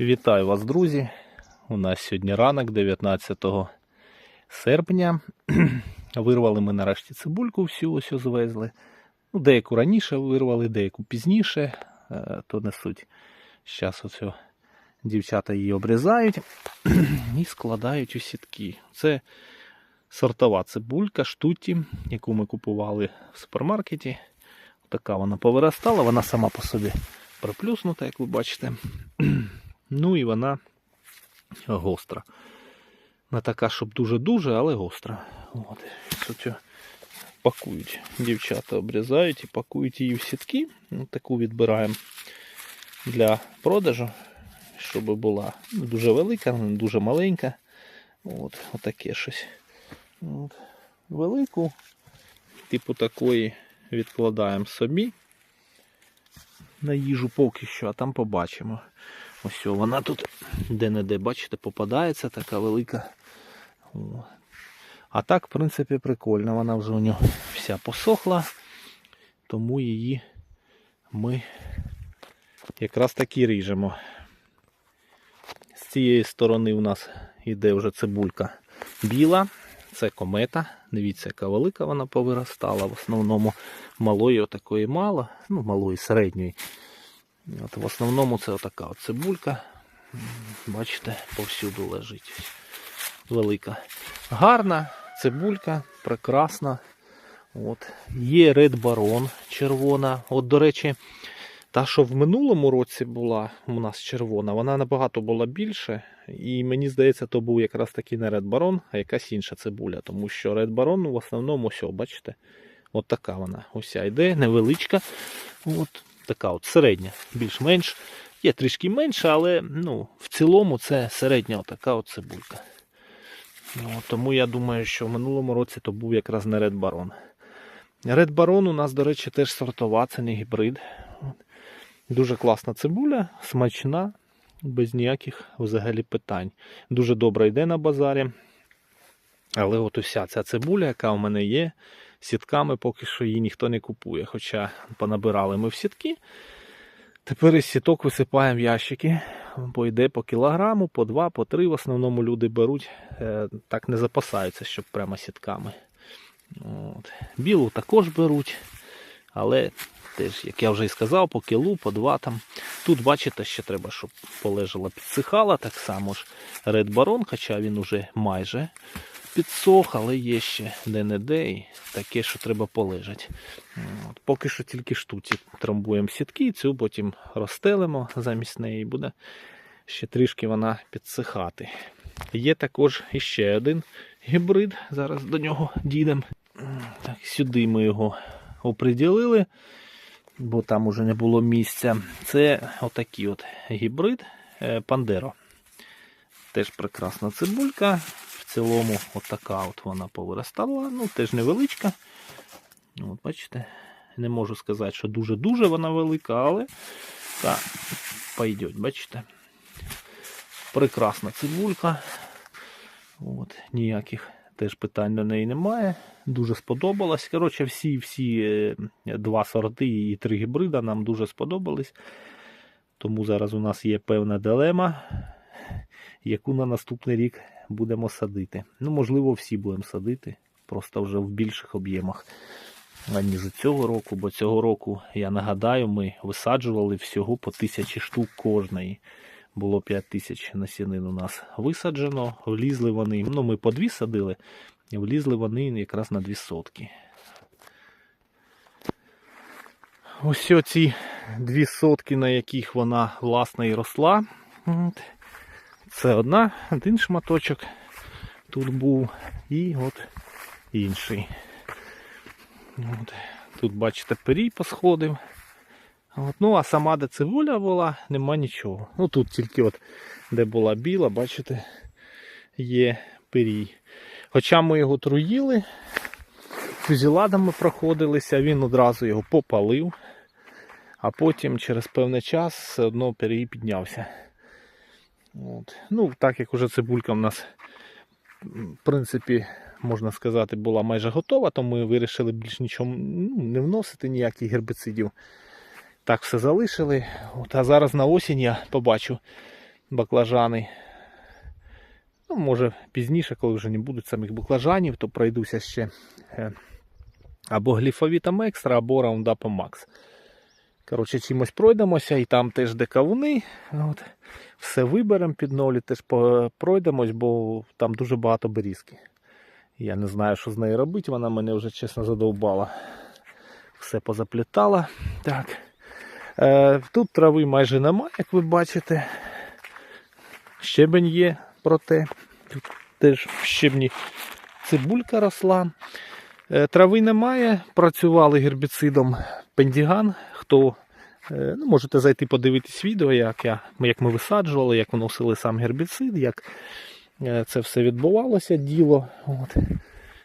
Вітаю вас, друзі! У нас сьогодні ранок, 19 серпня. Вирвали ми нарешті цибульку всю ось звезли. Ну, деяку раніше вирвали, деяку пізніше. Е, То несуть. Зараз ось дівчата її обрізають і складають у сітки. Це сортова цибулька штуті, яку ми купували в супермаркеті. Така вона повиростала, вона сама по собі приплюснута, як ви бачите. Ну і вона гостра. Не така, щоб дуже-дуже, але гостра. От. Тут пакують. Дівчата обрізають і пакують її в сітки. Ну, Таку відбираємо для продажу, щоб була дуже велика, не дуже маленька. От, Отаке щось. От. Велику, типу такої відкладаємо собі на їжу поки що, а там побачимо. Ось вона тут де-не-де, бачите, попадається така велика. А так, в принципі, прикольно. Вона вже у нього вся посохла, тому її ми якраз таки ріжемо. З цієї сторони у нас йде вже цибулька біла. Це комета. Дивіться, яка велика вона повиростала. В основному малої отакої мало, ну, малої середньої. От В основному це отака от цибулька. Бачите, повсюду лежить. Велика. Гарна цибулька, прекрасна. От. Є Red Baron червона. От, до речі, та, що в минулому році була у нас червона, вона набагато була більше. І мені здається, то був якраз таки не Red Baron, а якась інша цибуля. Тому що Baron ну, в основному, ось, бачите, от така вона уся йде, невеличка. От така от середня, більш-менш. Є трішки менше, але ну, в цілому це середня отака от цибулька. Ну, тому я думаю, що в минулому році то був якраз не Red Baron. Red Baron у нас, до речі, теж сортова, це не гібрид. Дуже класна цибуля, смачна, без ніяких взагалі питань. Дуже добре йде на базарі. Але от уся ця цибуля, яка у мене є, сітками поки що її ніхто не купує. Хоча понабирали ми в сітки. Тепер із сіток висипаємо ящики, бо йде по кілограму, по два, по три. В основному люди беруть, е, так не запасаються, щоб прямо сітками. От. Білу також беруть, але теж, як я вже і сказав, по кілу, по два там. Тут, бачите, ще треба, щоб полежала, підсихала. Так само ж Red Baron, хоча він уже майже підсох, але є ще де-не-де і таке, що треба полежати. От, Поки що тільки штуці трамбуємо сітки, цю потім розстелимо замість неї, буде ще трішки вона підсихати. Є також іще один гібрид, зараз до нього дійдемо. Так, Сюди ми його оприділили, бо там уже не було місця. Це отакий от гібрид Пандеро. Теж прекрасна цибулька. Цілому отака от вона повиростала. Ну, теж невеличка. От, Бачите, не можу сказати, що дуже-дуже вона велика, але так, пойде, бачите. Прекрасна цибулька. От, Ніяких теж питань до неї немає. Дуже сподобалась. Коротше, всі всі е, два сорти і три гібрида нам дуже сподобались. Тому зараз у нас є певна дилема, яку на наступний рік будемо садити. Ну, можливо, всі будемо садити, просто вже в більших об'ємах, аніж цього року. Бо цього року, я нагадаю, ми висаджували всього по тисячі штук кожної. Було 5 тисяч насінин у нас висаджено, влізли вони, ну ми по дві садили, і влізли вони якраз на дві сотки. Ось оці дві сотки, на яких вона власне і росла. От. Це одна, один шматочок тут був і от інший. От. Тут, бачите, перій посходив. От. Ну, а сама де цибуля була, нема нічого. Ну тут тільки от де була біла, бачите, є перій. Хоча ми його труїли, фюзіладами проходилися, він одразу його попалив, а потім через певний час все одно перій піднявся. От. Ну, так як уже цибулька в нас, в принципі, можна сказати, була майже готова, то ми вирішили більш нічого ну, не вносити ніяких гербіцидів. Так все залишили. От, А зараз на осінь я побачу, баклажани. Ну, може, пізніше, коли вже не будуть самих баклажанів, то пройдуся ще е, або гліфовітом екстра, або раундапом Макс. Коротше, чимось пройдемося, і там теж де кавуни. От. Все виберемо під нолі, теж пройдемось, бо там дуже багато берізки. Я не знаю, що з нею робити, вона мене вже чесно задовбала. Все позаплітала. Так. Е, тут трави майже немає, як ви бачите. Щебень є, проте тут теж в щебні цибулька росла. Е, Трави немає, працювали гербіцидом пендіган. Хто ну, можете зайти подивитись відео, як, я, як ми висаджували, як вносили сам гербіцид, як е, це все відбувалося, діло, от,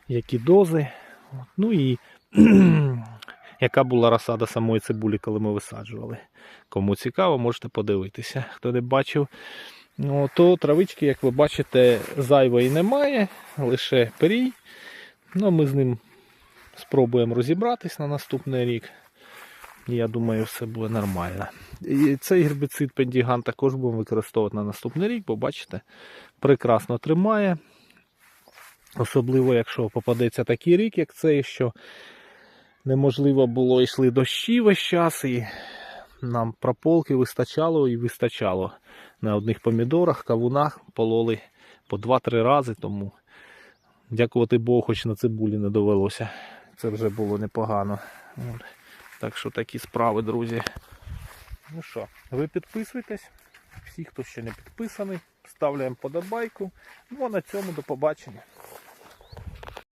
які дози. От, ну і яка була розсада самої цибулі, коли ми висаджували. Кому цікаво, можете подивитися. Хто не бачив, ну, то травички, як ви бачите, зайвої немає, лише перій. Ну, ми з ним спробуємо розібратись на наступний рік. Я думаю, все буде нормально. І цей гербіцид пендіган також будемо використовувати на наступний рік, бо бачите, прекрасно тримає. Особливо, якщо попадеться такий рік, як цей, що неможливо було йшли дощі весь час, і нам прополки вистачало і вистачало. На одних помідорах, кавунах пололи по 2-3 рази, тому дякувати Богу, хоч на цибулі не довелося. Це вже було непогано. Так що такі справи, друзі. Ну що, ви підписуйтесь. Всі, хто ще не підписаний, ставляємо подобайку. Ну а на цьому до побачення.